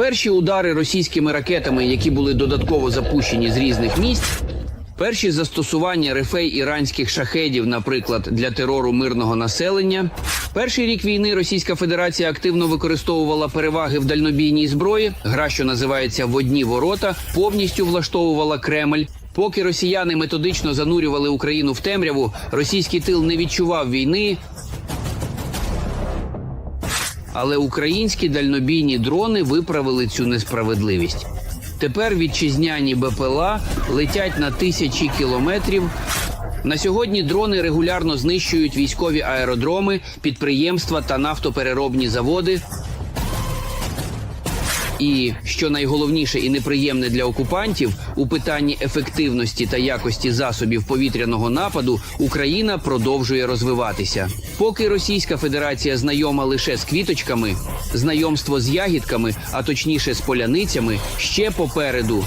Перші удари російськими ракетами, які були додатково запущені з різних місць. Перші застосування рефей іранських шахедів, наприклад, для терору мирного населення. Перший рік війни Російська Федерація активно використовувала переваги в дальнобійній зброї. Гра, що називається в одні ворота, повністю влаштовувала Кремль. Поки росіяни методично занурювали Україну в темряву, російський тил не відчував війни. Але українські дальнобійні дрони виправили цю несправедливість. Тепер вітчизняні БПЛА летять на тисячі кілометрів. На сьогодні дрони регулярно знищують військові аеродроми, підприємства та нафтопереробні заводи. І що найголовніше і неприємне для окупантів у питанні ефективності та якості засобів повітряного нападу Україна продовжує розвиватися. Поки Російська Федерація знайома лише з квіточками, знайомство з ягідками, а точніше з поляницями, ще попереду.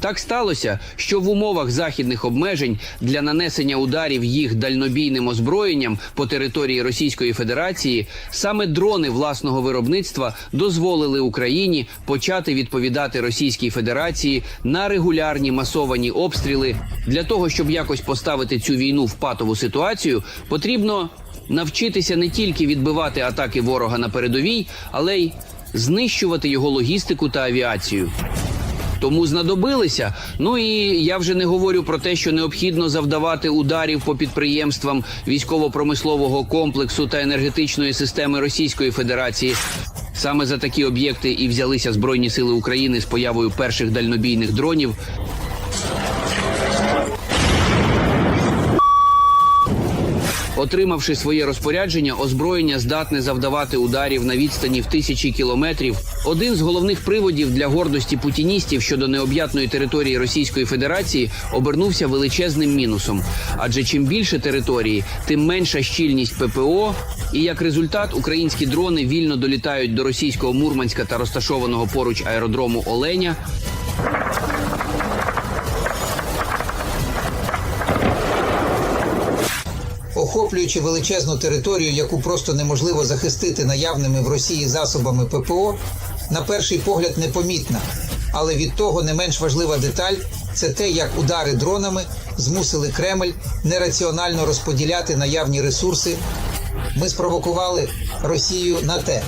Так сталося, що в умовах західних обмежень для нанесення ударів їх дальнобійним озброєнням по території Російської Федерації саме дрони власного виробництва дозволили Україні почати відповідати Російській Федерації на регулярні масовані обстріли. Для того щоб якось поставити цю війну в патову ситуацію, потрібно навчитися не тільки відбивати атаки ворога на передовій, але й знищувати його логістику та авіацію. Тому знадобилися. Ну і я вже не говорю про те, що необхідно завдавати ударів по підприємствам військово-промислового комплексу та енергетичної системи Російської Федерації. Саме за такі об'єкти і взялися Збройні сили України з появою перших дальнобійних дронів. Отримавши своє розпорядження, озброєння здатне завдавати ударів на відстані в тисячі кілометрів. Один з головних приводів для гордості путіністів щодо необ'ятної території Російської Федерації обернувся величезним мінусом. Адже чим більше території, тим менша щільність ППО. І як результат, українські дрони вільно долітають до російського Мурманська та розташованого поруч аеродрому Оленя. Охоплюючи величезну територію, яку просто неможливо захистити наявними в Росії засобами ППО, на перший погляд непомітна. Але від того не менш важлива деталь це те, як удари дронами змусили Кремль нераціонально розподіляти наявні ресурси. Ми спровокували Росію на те,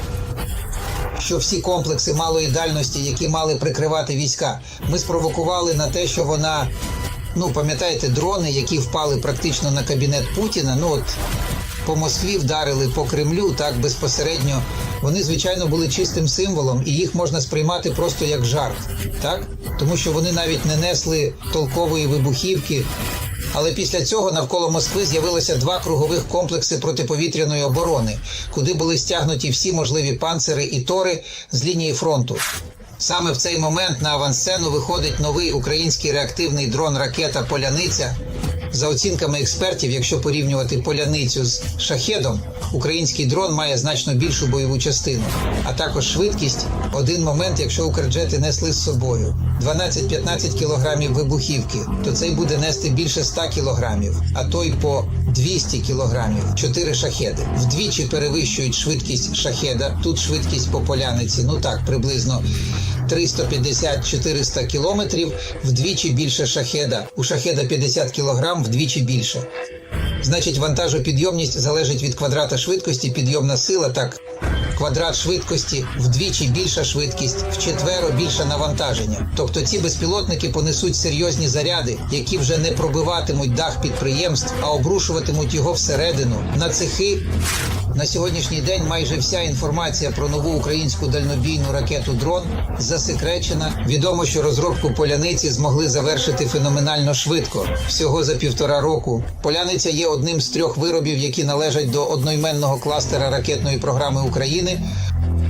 що всі комплекси малої дальності, які мали прикривати війська, ми спровокували на те, що вона Ну, пам'ятаєте, дрони, які впали практично на кабінет Путіна. Ну от по Москві вдарили по Кремлю так безпосередньо. Вони, звичайно, були чистим символом, і їх можна сприймати просто як жарт, так тому що вони навіть не несли толкової вибухівки. Але після цього навколо Москви з'явилося два кругових комплекси протиповітряної оборони, куди були стягнуті всі можливі панцири і тори з лінії фронту. Саме в цей момент на авансцену виходить новий український реактивний дрон ракета Поляниця. За оцінками експертів, якщо порівнювати поляницю з шахедом, український дрон має значно більшу бойову частину, а також швидкість. Один момент, якщо укрджети несли з собою 12-15 кілограмів вибухівки, то цей буде нести більше 100 кілограмів, а той по 200 кілограмів. Чотири шахеди вдвічі перевищують швидкість шахеда. Тут швидкість по поляниці, ну так приблизно 350-400 кілометрів, вдвічі більше шахеда. У шахеда 50 кілограм, вдвічі більше. Значить, вантажопідйомність залежить від квадрата швидкості, підйомна сила так. Квадрат швидкості вдвічі більша швидкість, вчетверо більше навантаження. Тобто ці безпілотники понесуть серйозні заряди, які вже не пробиватимуть дах підприємств, а обрушуватимуть його всередину на цехи. На сьогоднішній день майже вся інформація про нову українську дальнобійну ракету дрон засекречена. Відомо, що розробку поляниці змогли завершити феноменально швидко, всього за півтора року. Поляниця є одним з трьох виробів, які належать до одноіменного кластера ракетної програми України.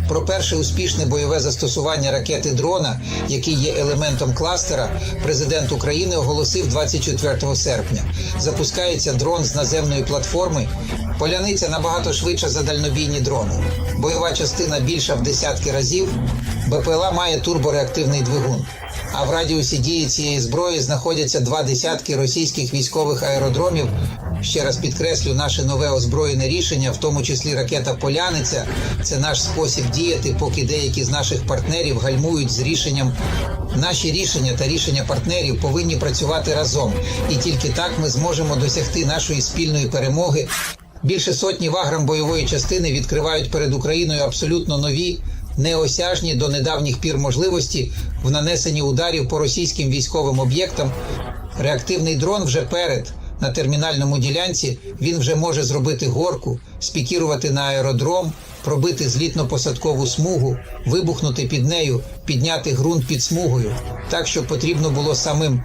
Про перше успішне бойове застосування ракети дрона, який є елементом кластера, президент України оголосив 24 серпня. Запускається дрон з наземної платформи. Поляниця набагато швидша за дальнобійні дрони. Бойова частина більша в десятки разів. БПЛА має турбореактивний двигун. А в радіусі дії цієї зброї знаходяться два десятки російських військових аеродромів, Ще раз підкреслю, наше нове озброєне рішення, в тому числі ракета Поляниця, це наш спосіб діяти, поки деякі з наших партнерів гальмують з рішенням. Наші рішення та рішення партнерів повинні працювати разом, і тільки так ми зможемо досягти нашої спільної перемоги. Більше сотні ваграм бойової частини відкривають перед Україною абсолютно нові, неосяжні до недавніх пір можливості в нанесенні ударів по російським військовим об'єктам. Реактивний дрон вже перед на термінальному ділянці. Він вже може зробити горку, спікірувати на аеродром, пробити злітно-посадкову смугу, вибухнути під нею, підняти ґрунт під смугою, так що потрібно було самим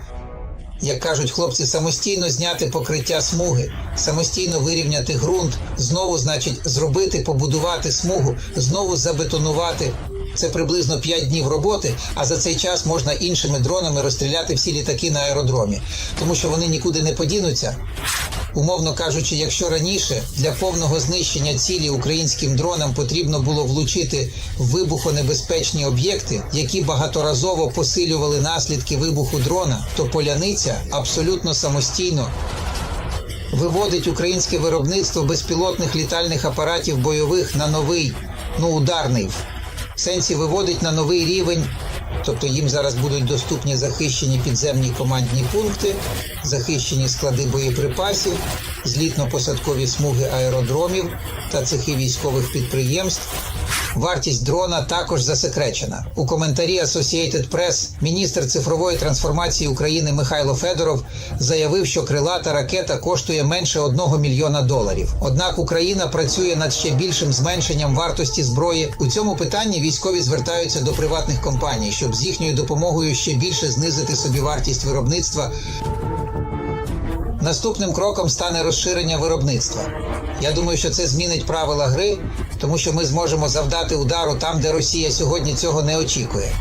як кажуть хлопці, самостійно зняти покриття смуги, самостійно вирівняти ґрунт, знову, значить, зробити, побудувати смугу, знову забетонувати. Це приблизно 5 днів роботи, а за цей час можна іншими дронами розстріляти всі літаки на аеродромі, тому що вони нікуди не подінуться. Умовно кажучи, якщо раніше для повного знищення цілі українським дронам потрібно було влучити в вибухонебезпечні об'єкти, які багаторазово посилювали наслідки вибуху дрона, то поляниця абсолютно самостійно виводить українське виробництво безпілотних літальних апаратів бойових на новий, ну ударний в сенсі виводить на новий рівень. Тобто їм зараз будуть доступні захищені підземні командні пункти, захищені склади боєприпасів, злітно-посадкові смуги аеродромів та цехи військових підприємств. Вартість дрона також засекречена. У коментарі Associated Press міністр цифрової трансформації України Михайло Федоров заявив, що крилата ракета коштує менше 1 мільйона доларів. Однак Україна працює над ще більшим зменшенням вартості зброї. У цьому питанні військові звертаються до приватних компаній, щоб з їхньою допомогою ще більше знизити собівартість виробництва Наступним кроком стане розширення виробництва. Я думаю, що це змінить правила гри, тому що ми зможемо завдати удару там, де Росія сьогодні цього не очікує.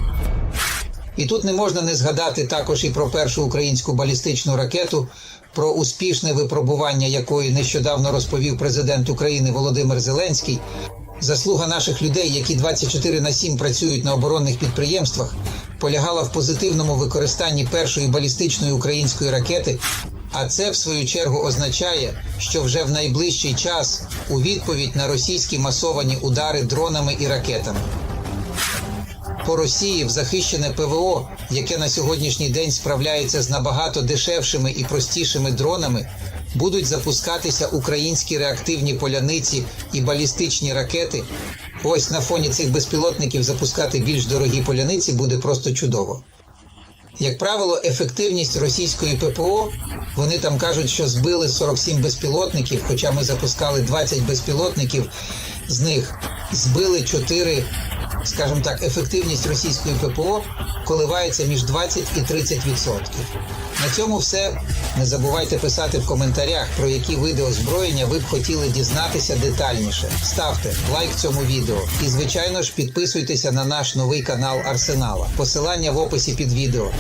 І тут не можна не згадати також і про першу українську балістичну ракету, про успішне випробування якої нещодавно розповів президент України Володимир Зеленський. Заслуга наших людей, які 24 на 7 працюють на оборонних підприємствах, полягала в позитивному використанні першої балістичної української ракети. А це в свою чергу означає, що вже в найближчий час у відповідь на російські масовані удари дронами і ракетами по Росії в захищене ПВО, яке на сьогоднішній день справляється з набагато дешевшими і простішими дронами, будуть запускатися українські реактивні поляниці і балістичні ракети. Ось на фоні цих безпілотників запускати більш дорогі поляниці буде просто чудово. Як правило, ефективність російської ППО, вони там кажуть, що збили 47 безпілотників, хоча ми запускали 20 безпілотників, з них збили 4, скажімо так, ефективність російської ППО коливається між 20 і 30 відсотків. На цьому все. Не забувайте писати в коментарях, про які види озброєння ви б хотіли дізнатися детальніше. Ставте лайк цьому відео і, звичайно ж, підписуйтеся на наш новий канал Арсенала. Посилання в описі під відео.